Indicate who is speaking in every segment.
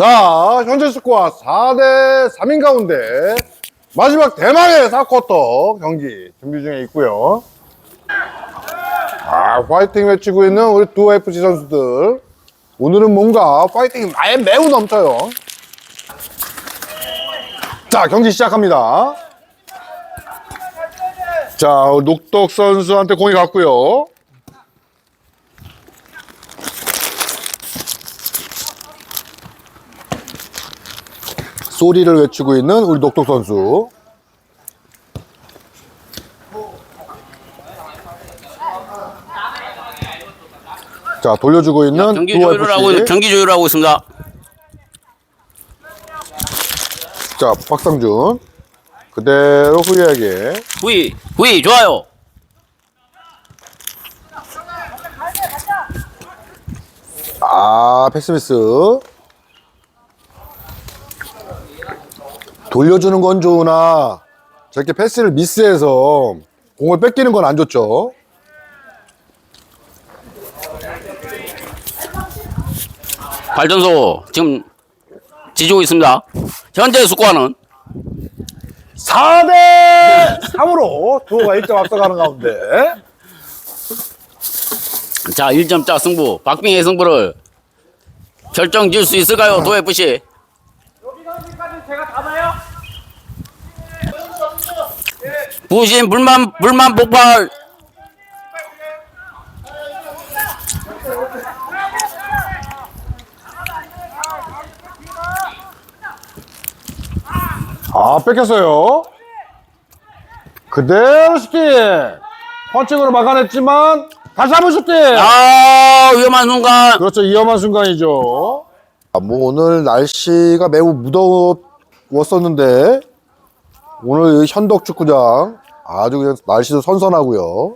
Speaker 1: 자, 현재 스코어 4대 3인 가운데 마지막 대망의 4쿼터 경기 준비 중에 있고요. 아, 파이팅 외치고 있는 우리 두 FC 선수들. 오늘은 뭔가 파이팅이 매- 매우 넘쳐요. 자, 경기 시작합니다. 자, 녹덕 선수한테 공이 갔고요. 소리를 외치고 있는 우리 녹덕 선수. 자, 돌려주고 있는
Speaker 2: 경기
Speaker 1: 두
Speaker 2: 조율을 하고
Speaker 1: FC.
Speaker 2: 경기 조율을 하고 있습니다.
Speaker 1: 자, 박상준. 그대로 후리에게.
Speaker 2: 후이 후이 좋아요.
Speaker 1: 아, 패스미스. 돌려주는 건 좋으나 저렇게 패스를 미스해서 공을 뺏기는 건 안 좋죠.
Speaker 2: 발전소 지금 지지고 있습니다. 현재 스코어는
Speaker 1: 4대 3으로 두호가 1점 앞서가는 가운데.
Speaker 2: 자 1점차 승부 박빙의 승부를 결정 지을 수 있을까요 도 FC 부신 불만 불만 폭발
Speaker 1: 아, 뺏겼어요. 그대로 슈팅. 펀칭으로 막아냈지만 다시 한번 슈팅.
Speaker 2: 아 위험한 순간
Speaker 1: 그렇죠. 위험한 순간이죠. 아, 뭐 오늘 날씨가 매우 무더웠었는데 오늘 이 현덕 축구장 아주 그냥 날씨도 선선하고요.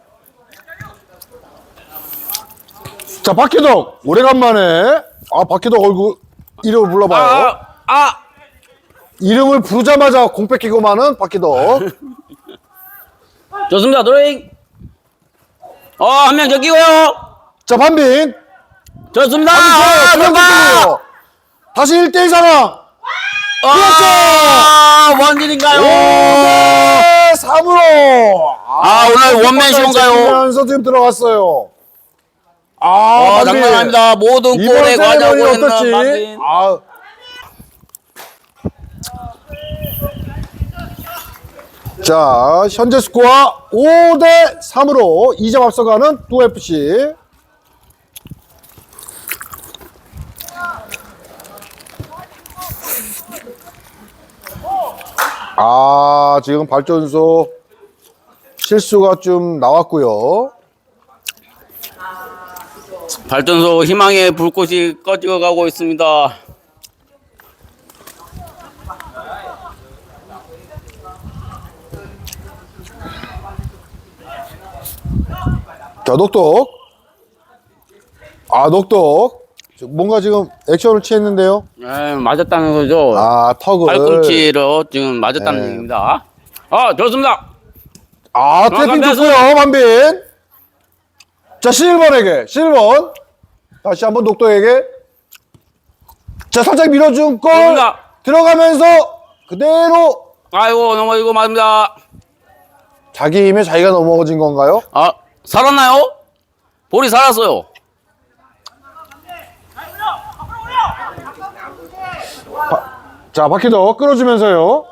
Speaker 1: 자, 박희덕 오래간만에 아 박희덕 얼굴 이름을 불러봐요.
Speaker 2: 아, 아
Speaker 1: 이름을 부르자마자 공 뺏기고 마는 박희덕.
Speaker 2: 좋습니다 드로잉 어 한 명 저기고요
Speaker 1: 자, 반빈.
Speaker 2: 좋습니다.
Speaker 1: 아! 뺏기고요. 다시 1대1 상황.
Speaker 2: 아, 원진인가요?
Speaker 1: 5대 3으로.
Speaker 2: 아, 오늘 원맨 쇼인가요?
Speaker 1: 면서 지금 들어갔어요. 아,
Speaker 2: 아,
Speaker 1: 반빈.
Speaker 2: 장난 아닙니다. 모든
Speaker 1: 이번
Speaker 2: 골에
Speaker 1: 세레머니
Speaker 2: 과자고
Speaker 1: 어떨지?
Speaker 2: 있는 반빈.
Speaker 1: 아. 자, 현재 스코어 5대 3으로 2점 앞서가는 두 FC. 아, 지금 발전소 실수가 좀 나왔고요.
Speaker 2: 발전소 희망의 불꽃이 꺼지고 가고 있습니다.
Speaker 1: 자, 녹독. 아, 녹독. 저 뭔가 지금 액션을 취했는데요.
Speaker 2: 에, 맞았다는 거죠.
Speaker 1: 아, 턱을.
Speaker 2: 팔꿈치로 지금 맞았다는
Speaker 1: 네.
Speaker 2: 얘기입니다. 아, 좋습니다.
Speaker 1: 아, 태핑. 좋고요, 반빈. 자, 실버에게, 실버. 다시 한번 녹독에게. 자, 살짝 밀어준 골.
Speaker 2: 좋습니다.
Speaker 1: 들어가면서 그대로
Speaker 2: 아이고, 넘어지고 말입니다.
Speaker 1: 자기 힘에 자기가 넘어진 건가요?
Speaker 2: 아, 살았나요? 볼이 살았어요.
Speaker 1: 자, 바퀴도 끌어주면서요.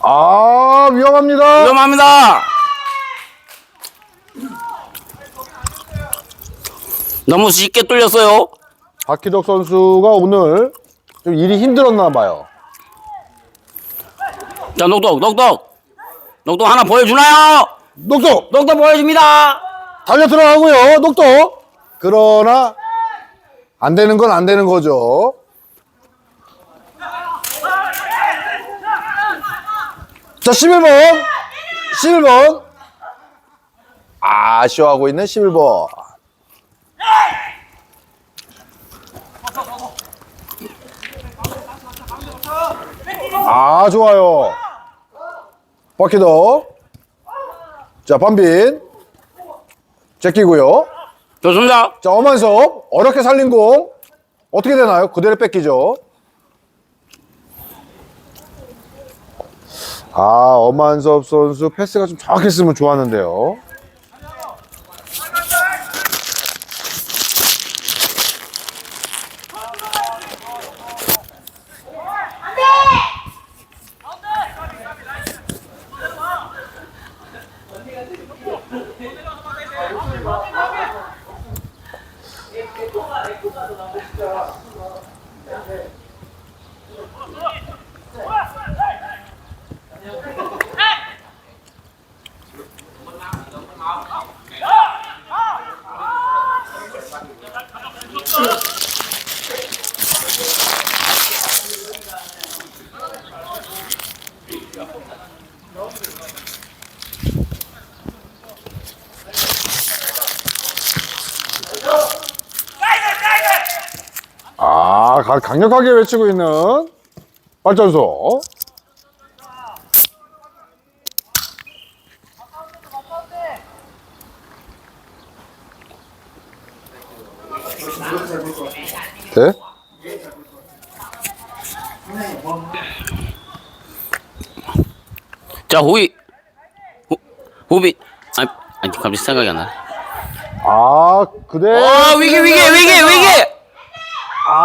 Speaker 1: 아, 위험합니다.
Speaker 2: 위험합니다. 너무 쉽게 뚫렸어요.
Speaker 1: 박희덕 선수가 오늘 좀 일이 힘들었나 봐요.
Speaker 2: 자, 녹독, 녹독. 녹독 하나 보여주나요?
Speaker 1: 녹독
Speaker 2: 녹독 보여줍니다.
Speaker 1: 달려 들어가고요. 녹독. 그러나 안 되는 건 안 되는 거죠. 자, 11번. 11번. 아, 아쉬워하고 있는 11번. 아, 좋아요. 바퀴도. 자, 반빈. 제끼고요.
Speaker 2: 좋습니다.
Speaker 1: 자, 엄한섭. 어렵게 살린 공. 어떻게 되나요? 그대로 뺏기죠. 아, 엄한섭 선수 패스가 좀 정확했으면 좋았는데요. 对吧 아, 가- 강력하게 외치고 있는 발전소. 네?
Speaker 2: 자, 호비. 호, 호비. 아니, 아니, 갑자기 생각이 안 나.
Speaker 1: 아, 그대.
Speaker 2: 어, 위기, 위기, 위기, 위기!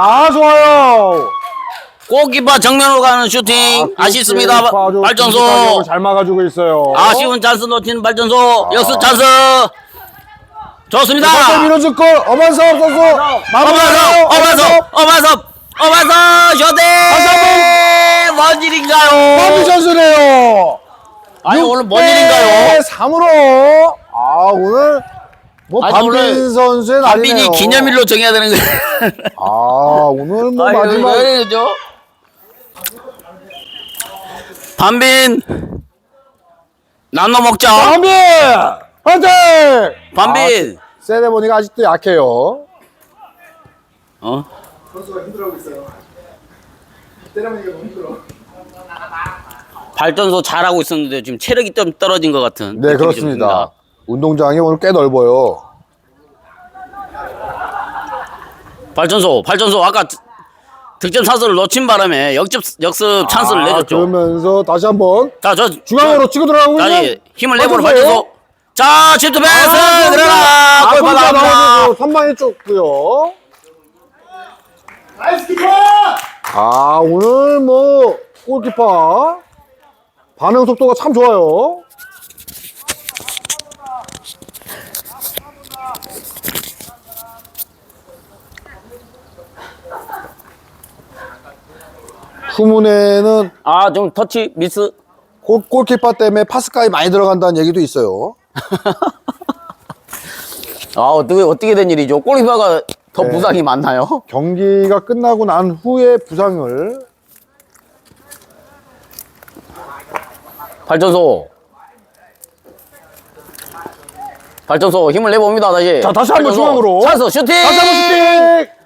Speaker 1: 아, 좋아요.
Speaker 2: 골키퍼 정면으로 가는 슈팅. 아, 쉽습니다
Speaker 1: 아주
Speaker 2: 발전소.
Speaker 1: 잘 막아주고 있어요.
Speaker 2: 아쉬운 찬스 놓친 발전소. 역습 찬스. 좋습니다.
Speaker 1: 박수 밀어줄 걸 엄한섭 선수?
Speaker 2: 어마섭, 어마섭, 어마섭, 어마섭, 쇼팅! 뭔 일인가요?
Speaker 1: 박수 선수네요.
Speaker 2: 아니, 오늘 뭔 일인가요?
Speaker 1: 3으로. 아 오늘 뭐
Speaker 2: 아니,
Speaker 1: 반빈
Speaker 2: 오늘
Speaker 1: 선수의 날이네요.
Speaker 2: 반빈이 기념일로 정해야 되는 거예요.
Speaker 1: 아 오늘 뭐
Speaker 2: 아유,
Speaker 1: 마지막
Speaker 2: 왜 이러죠? 반빈 나눠 먹자.
Speaker 1: 반빈 화이팅!
Speaker 2: 반빈.
Speaker 1: 세레모니가 아직도 약해요.
Speaker 2: 어? 발전소 잘하고 있었는데 지금 체력이 좀 떨어진 것 같은.
Speaker 1: 네
Speaker 2: 느낌이 좀
Speaker 1: 그렇습니다. 운동장이 오늘 꽤 넓어요.
Speaker 2: 발전소, 발전소 아까 득- 득점 찬스를 놓친 바람에 역습 역습 찬스를
Speaker 1: 아,
Speaker 2: 내줬죠.
Speaker 1: 그러면서 다시 한번
Speaker 2: 자, 저
Speaker 1: 중앙으로 치고 들어가고
Speaker 2: 다시
Speaker 1: 있는
Speaker 2: 힘을 내보는.
Speaker 1: 발전소.
Speaker 2: 자, 패스
Speaker 1: 아,
Speaker 2: 들어가.
Speaker 1: 아,
Speaker 2: 골
Speaker 1: 골키퍼
Speaker 2: 받아갑니다.
Speaker 1: 나오고 선방이 좁고요. 아 오늘 뭐 골키퍼 반응 속도가 참 좋아요. 후문에는
Speaker 2: 아, 좀 터치 미스.
Speaker 1: 골, 골키퍼 때문에 파스카이 많이 들어간다는 얘기도 있어요.
Speaker 2: 아, 어떻게 어떻게 된 일이죠? 골키퍼가 더
Speaker 1: 네.
Speaker 2: 부상이 많나요?
Speaker 1: 경기가 끝나고 난 후에 부상을
Speaker 2: 발전소. 발전소 힘을 내봅니다 다시.
Speaker 1: 자, 다시 한번
Speaker 2: 발전소.
Speaker 1: 중앙으로.
Speaker 2: 찬스 슈팅.
Speaker 1: 다시 한번 슈팅!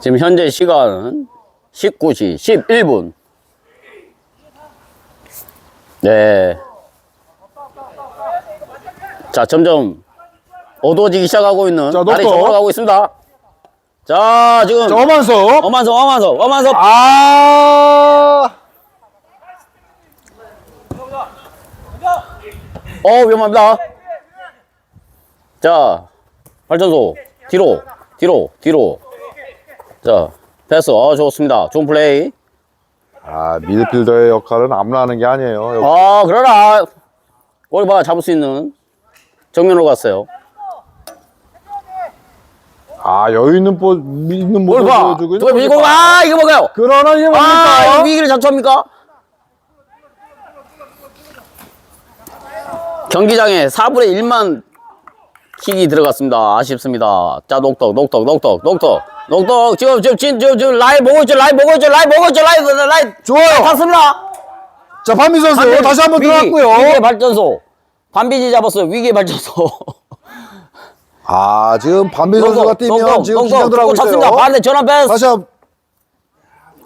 Speaker 2: 지금 현재 시간은 19시 11분. 네. 자, 점점 어두워지기 시작하고 있는
Speaker 1: 자,
Speaker 2: 날이. 저으로 가고 있습니다. 자, 지금
Speaker 1: 자, 어만석.
Speaker 2: 어만섭, 어만섭, 어만섭.
Speaker 1: 아,
Speaker 2: 어, 위험합니다. 자, 발전소. 뒤로, 뒤로, 뒤로. 자, 패스. 어, 좋습니다. 좋은 플레이.
Speaker 1: 아, 미드필더의 역할은 아무나 하는 게 아니에요. 역-
Speaker 2: 아, 그러나. 골바 잡을 수 있는 정면으로 갔어요.
Speaker 1: 아, 여유 있는 보, 있는
Speaker 2: 골바.
Speaker 1: 보여주고 있는
Speaker 2: 누가 밀고. 가? 이거 뭐가요?
Speaker 1: 그러나 이게
Speaker 2: 아,
Speaker 1: 뭡니까?
Speaker 2: 이거 위기를 자초합니까? 경기장에 4분의 1만 킥이 들어갔습니다. 아쉽습니다. 자, 녹덕, 녹덕, 녹덕, 녹덕, 녹덕. 지금, 지금, 지금, 지금, 지금 라인 보고 있죠, 라인 보고 있죠, 라인 보고 있죠, 라인, 라인.
Speaker 1: 좋아요.
Speaker 2: 탔습니다.
Speaker 1: 자, 반민 선수
Speaker 2: 반빈,
Speaker 1: 다시 한번 들어갔고요.
Speaker 2: 위기의 발전소. 반비지 잡았어요, 위기의 발전소.
Speaker 1: 아, 지금 반민 선수가 뛰면 지금 긴장들 하고 있어요.
Speaker 2: 찼습니다. 반대 전환 패스.
Speaker 1: 다시 한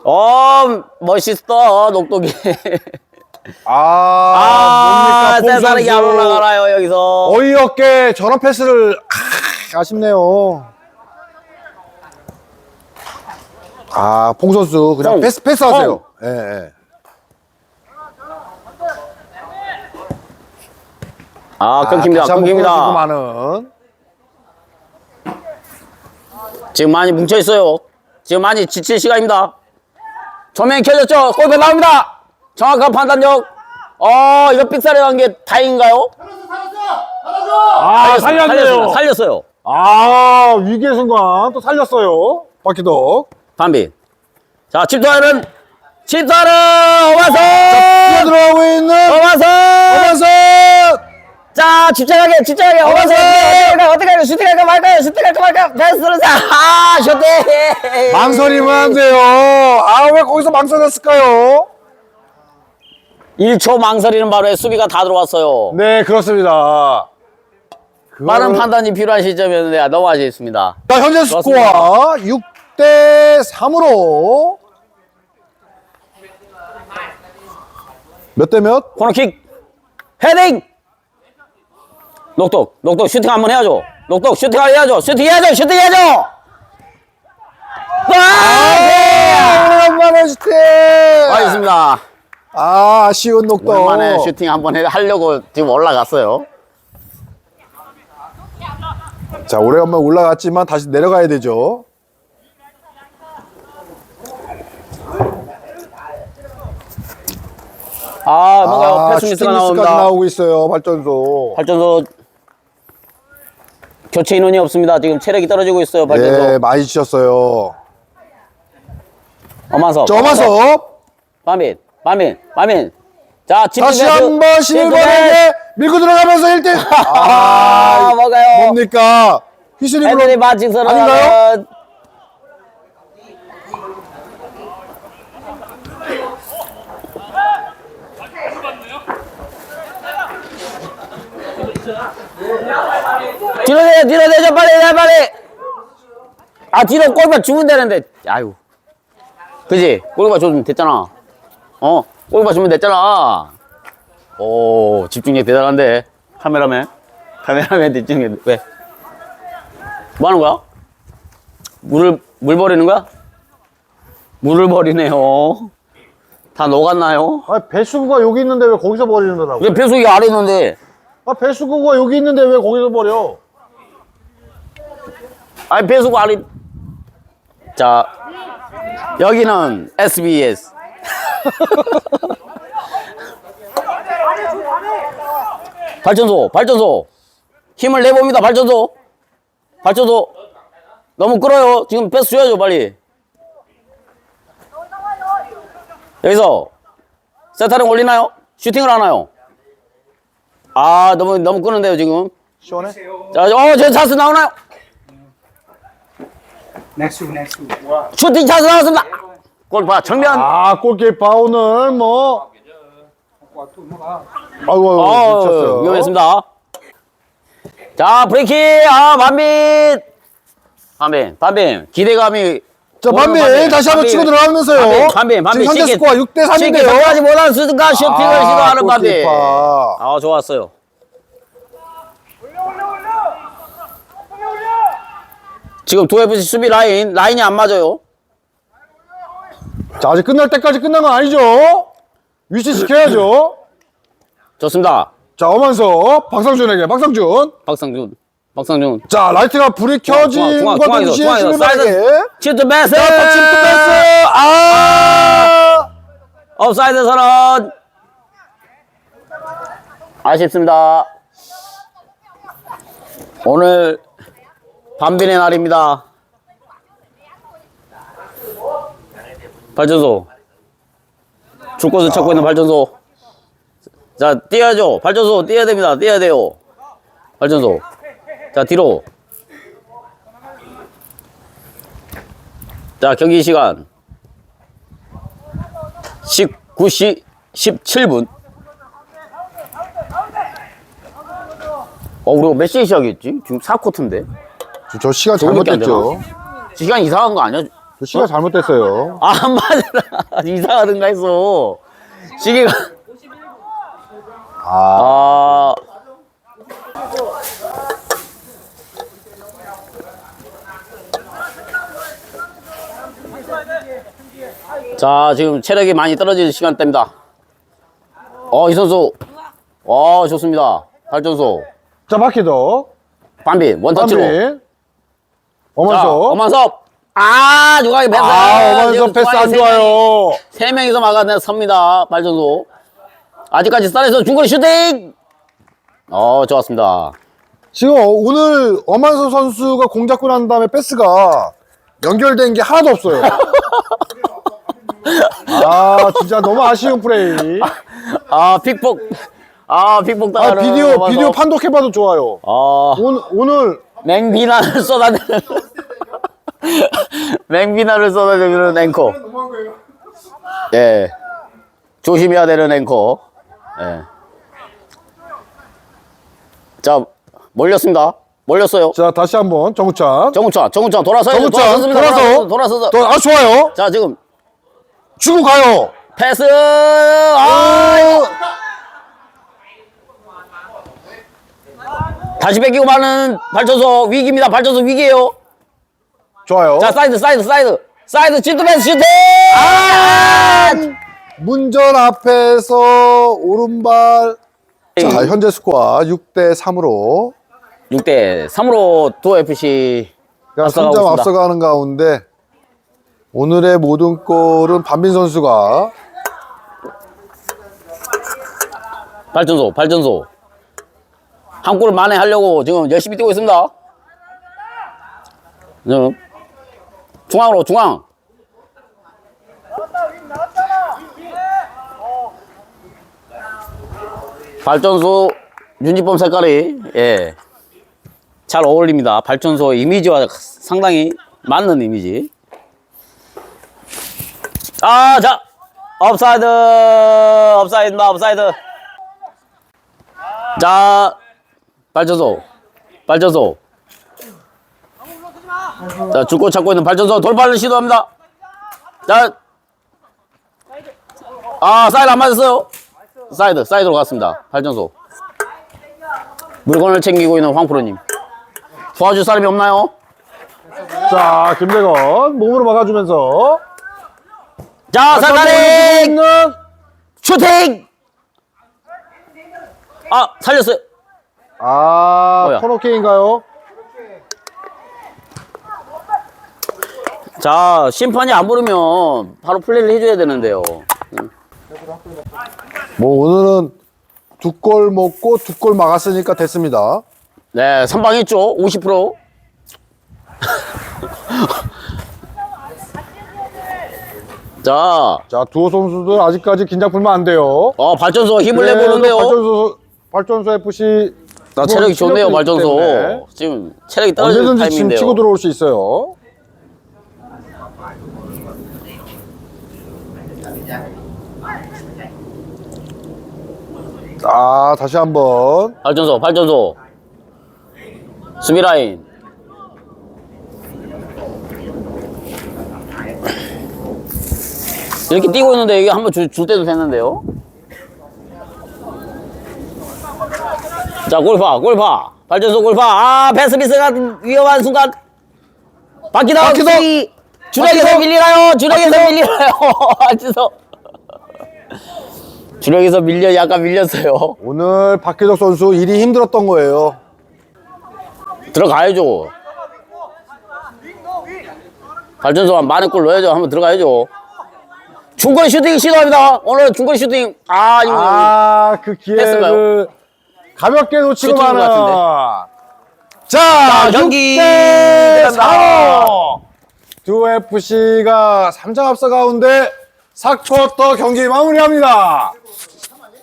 Speaker 2: 어, 멋있어, 녹독이.
Speaker 1: 아,
Speaker 2: 아,
Speaker 1: 뭡니까?
Speaker 2: 세사르기 안
Speaker 1: 선수.
Speaker 2: 올라가나요, 여기서?
Speaker 1: 어이없게 저런 패스를 아, 아쉽네요. 아, 봉 선수 그냥
Speaker 2: 봉.
Speaker 1: 패스 패스 하세요. 예, 예.
Speaker 2: 아, 끊깁니다,
Speaker 1: 다시 한번
Speaker 2: 끊깁니다.
Speaker 1: 끊어주고 많은.
Speaker 2: 지금 많이 뭉쳐 있어요. 지금 많이 지칠 시간입니다. 조명이 켜졌죠? 골대 나옵니다. 정확한 판단력. 어, 이거 삑사리 간게 다행인가요?
Speaker 1: 아,
Speaker 2: 살렸어요. 살렸어요.
Speaker 1: 아, 위기의 순간 또 살렸어요. 바퀴도.
Speaker 2: 반비. 자, 집도하는 집도하는 어마선.
Speaker 1: 뛰어들어가고 있는
Speaker 2: 어마선.
Speaker 1: 어마선!
Speaker 2: 자, 집중하게, 집중하게. 어마선. 어떻게 어떻게 할까요? 슈팅 할까 말까요? 슈팅 할까 말까요? 패스를 자, 아, 슈팅.
Speaker 1: 망설이면 안 돼요. 아, 왜 거기서 망설였을까요?
Speaker 2: 1초 망설이는 바로에 수비가 다 들어왔어요.
Speaker 1: 네, 그렇습니다.
Speaker 2: 빠른
Speaker 1: 그거를-
Speaker 2: 판단이 필요한 시점이었는데 너무 아쉽습니다.
Speaker 1: 자, 현재 스코어 6대 3으로 몇 대 몇?
Speaker 2: 코너킥 헤딩 녹독 녹독 슈팅 한번 해야죠 녹독 슈팅 해야죠 슈팅 해야죠 슈팅 해야죠 아!
Speaker 1: 오랜만에 슈팅!
Speaker 2: 알겠습니다
Speaker 1: 아, 아쉬운 녹도.
Speaker 2: 오랜만에 슈팅 한번 해- 하려고 지금 올라갔어요
Speaker 1: 자, 오래간만에 올라갔지만 다시 내려가야 되죠.
Speaker 2: 아 뭔가요 패스
Speaker 1: 슈팅
Speaker 2: 미스가
Speaker 1: 미스까지
Speaker 2: 나옵니다
Speaker 1: 나오고 있어요, 발전소.
Speaker 2: 발전소 교체 인원이 없습니다 지금 체력이 떨어지고 있어요 발전소
Speaker 1: 네, 많이 지쳤어요.
Speaker 2: 어마섭
Speaker 1: 점화섭
Speaker 2: 마민 마민 마민 자 집중
Speaker 1: 다시. 한번
Speaker 2: 집중
Speaker 1: 신일번에게 밀고 들어가면서 1대
Speaker 2: 아,
Speaker 1: 아,
Speaker 2: 뭐가요?
Speaker 1: 뭡니까? 휘슬링으로
Speaker 2: 애들이 마칭
Speaker 1: 아닌가요?
Speaker 2: 뒤로 내려 뒤로 내려 빨리 내려 빨리 아 뒤로 골만 주면 되는데 아유 그지 골만 주면 됐잖아 어 골만 주면 됐잖아 오 집중력 대단한데 카메라맨 카메라맨 집중력 왜 뭐 하는 거야? 물을, 물 버리는 거야? 물을 버리네요. 다 녹았나요?
Speaker 1: 아, 배수구가 여기 있는데 왜 거기서 버리는 거라고?
Speaker 2: 왜 배수기 아래 있는데?
Speaker 1: 아, 배수구가 여기 있는데 왜 거기서 버려?
Speaker 2: 아니, 배수구 아래. 자, 여기는 SBS. 발전소, 발전소. 힘을 내봅니다, 발전소. 발전소. 너무 끌어요. 지금 패스 줘야죠, 빨리. 여기서 세타령 올리나요? 슈팅을 하나요? 아, 너무, 너무 끄는데요, 지금.
Speaker 1: 시원해?
Speaker 2: 자, 어, 저 찬스 나오나요?
Speaker 3: Next to.
Speaker 2: 슈팅 찬스 나왔습니다. 골파 정면.
Speaker 1: 아, 골키퍼 오늘 뭐. 아이고, 아이고,
Speaker 2: 어,
Speaker 1: 미쳤어요.
Speaker 2: 위험했습니다. 자, 브레이킹. 아, 반빈. 반빈, 반빈. 기대감이.
Speaker 1: 자, 반빈 다시 한번 치고 들어가면서요.
Speaker 2: 반빈, 반빈.
Speaker 1: 지금 현재
Speaker 2: 쉽게-
Speaker 1: 스코어 6대 3인데요.
Speaker 2: 쉽게 성공하지 못한 순간 슈팅을 시도하는 반빈.
Speaker 1: 골키퍼.
Speaker 2: 아, 좋았어요. 지금 두 FC 수비 라인, 라인이 안 맞아요.
Speaker 1: 자, 아직 끝날 때까지 끝난 건 아니죠? 위치 지켜야죠.
Speaker 2: 좋습니다.
Speaker 1: 자, 어만서 박상준에게 박상준.
Speaker 2: 박상준, 박상준.
Speaker 1: 자, 라이트가 불이 켜진
Speaker 2: 중앙,
Speaker 1: 과
Speaker 2: 중앙에서,
Speaker 1: 동시에
Speaker 2: 중앙에서
Speaker 1: 신일반에게
Speaker 2: 치트 패스!
Speaker 1: 자, 터치 패스. 아!
Speaker 2: 업사이드 선언! 아쉽습니다. 오늘 반빈의 날입니다. 발전소. 줄 곳을 찾고 있는 발전소. 자, 뛰어야죠. 발전소 뛰어야 됩니다. 뛰어야 돼요. 발전소. 자, 뒤로. 자, 경기 시간. 19시 17분. 어, 우리가 몇 시에 시작했지? 지금 4쿼터인데.
Speaker 1: 저 시간
Speaker 2: 저거밖에 안
Speaker 1: 잘못됐죠.
Speaker 2: 시간 이상한 거 아니야?
Speaker 1: 그 시가 잘못됐어요.
Speaker 2: 아, 안 맞아. 이상하든가 했어. 시계가
Speaker 1: 아.
Speaker 2: 아, 자, 지금 체력이 많이 떨어지는 시간대입니다. 어, 이 선수. 어, 좋습니다. 발전소.
Speaker 1: 자, 바퀴도.
Speaker 2: 반비, 원터치로.
Speaker 1: 반비.
Speaker 2: 자,
Speaker 1: 엄한섭.
Speaker 2: 엄한섭. 아, 중앙에 패스.
Speaker 1: 아,
Speaker 2: 지금
Speaker 1: 패스 안 좋아요.
Speaker 2: 세 명이서 막아냈습니다. 발전소. 아직까지 스타에서 중거리 슈팅. 어, 좋았습니다.
Speaker 1: 지금 오늘 어만서 선수가 공 잡고 난 다음에 패스가 연결된 게 하나도 없어요. 아, 진짜 너무 아쉬운 플레이.
Speaker 2: 아, 픽폭. 아, 픽폭
Speaker 1: 아, 비디오. 비디오 판독해봐도 좋아요.
Speaker 2: 아,
Speaker 1: 오늘, 오늘
Speaker 2: 맹비난을 쏟아내는. 맹비난을 쏟아내는 앵커. 예. 조심해야 되는 앵커. 예. 자, 몰렸습니다. 몰렸어요.
Speaker 1: 자, 다시 한번 정우찬.
Speaker 2: 정우찬, 정우찬 돌아서요.
Speaker 1: 정우찬,
Speaker 2: 돌아섰습니다.
Speaker 1: 돌아서.
Speaker 2: 돌아서서.
Speaker 1: 또, 아, 좋아요.
Speaker 2: 자, 지금
Speaker 1: 주고 가요.
Speaker 2: 패스. 아, 다시 뺏기고 마는 발전소 위기입니다. 발전소 위기예요.
Speaker 1: 좋아요.
Speaker 2: 자, 사이드, 사이드, 사이드. 사이드 패스 슈팅! 아!
Speaker 1: 문전 앞에서 오른발. 자, 현재 스코어 6대 3으로.
Speaker 2: 6대 3으로 도 FC
Speaker 1: 그러니까
Speaker 2: 앞서가고
Speaker 1: 3점
Speaker 2: 있습니다.
Speaker 1: 앞서가는 가운데 오늘의 모든 골은 반빈 선수가
Speaker 2: 발전소, 발전소. 한 골을 만회하려고 지금 열심히 뛰고 있습니다. 지금 중앙으로 중앙. 발전소 윤지범 색깔이 예. 잘 어울립니다. 발전소 이미지와 상당히 맞는 이미지. 아, 자. 업사이드. 업사이드입니다. 업사이드. 자, 발전소. 발전소. 자, 죽고 찾고 있는 발전소 돌파를 시도합니다. 자. 아, 사이드 안 맞았어요. 사이드, 사이드로 갔습니다. 발전소. 물건을 챙기고 있는 황프로님. 도와줄 사람이 없나요?
Speaker 1: 자 김대건 몸으로 막아주면서
Speaker 2: 자,
Speaker 1: 있는
Speaker 2: 슈팅! 아, 살렸어요.
Speaker 1: 아
Speaker 2: 뭐야?
Speaker 1: 코너킥인가요?
Speaker 2: 자, 심판이 안 부르면 바로 플레이를 해줘야 되는데요.
Speaker 1: 뭐 오늘은 두 골 먹고 두 골 막았으니까 됐습니다.
Speaker 2: 네, 선방했죠. 50%. 자,
Speaker 1: 자 두호 선수들 아직까지 긴장 풀면 안 돼요.
Speaker 2: 어, 발전소 힘을
Speaker 1: 그래도
Speaker 2: 내보는데요.
Speaker 1: 발전소 발전소 FC
Speaker 2: 나 체력이 좋네요,
Speaker 1: 실력도 있기
Speaker 2: 발전소. 지금 체력이 떨어지는
Speaker 1: 언제든지 지금
Speaker 2: 타이밍인데요.
Speaker 1: 치고 들어올 수 있어요. 아 다시 한번
Speaker 2: 발전소, 발전소. 수비 라인. 이렇게 뛰고 있는데 이게 한번 줄, 줄 때도 됐는데요. 자, 골파, 골파. 발전소 골파. 아, 패스 미스가 위험한 순간. 바퀴다,
Speaker 1: 바퀴다.
Speaker 2: 주력에서. 밀리나요? 주력에서. 밀리나요? 안지서. 주력에서 밀려, 약간 밀렸어요.
Speaker 1: 오늘 박혜석 선수 일이 힘들었던 거예요.
Speaker 2: 들어가야죠. 발전소 한 만회 골 넣어야죠. 한번 들어가야죠. 중거리 슈팅 시도합니다. 오늘 중거리 슈팅. 아, 이거.
Speaker 1: 아 그 기회를
Speaker 2: 됐을까요?
Speaker 1: 가볍게 놓치고
Speaker 2: 슈팅인. 것
Speaker 1: 자,
Speaker 2: 자, 경기
Speaker 1: 6대
Speaker 2: 들어간다.
Speaker 1: 4로 두 FC가 3점 앞서 가운데 4쿼터 경기 마무리합니다.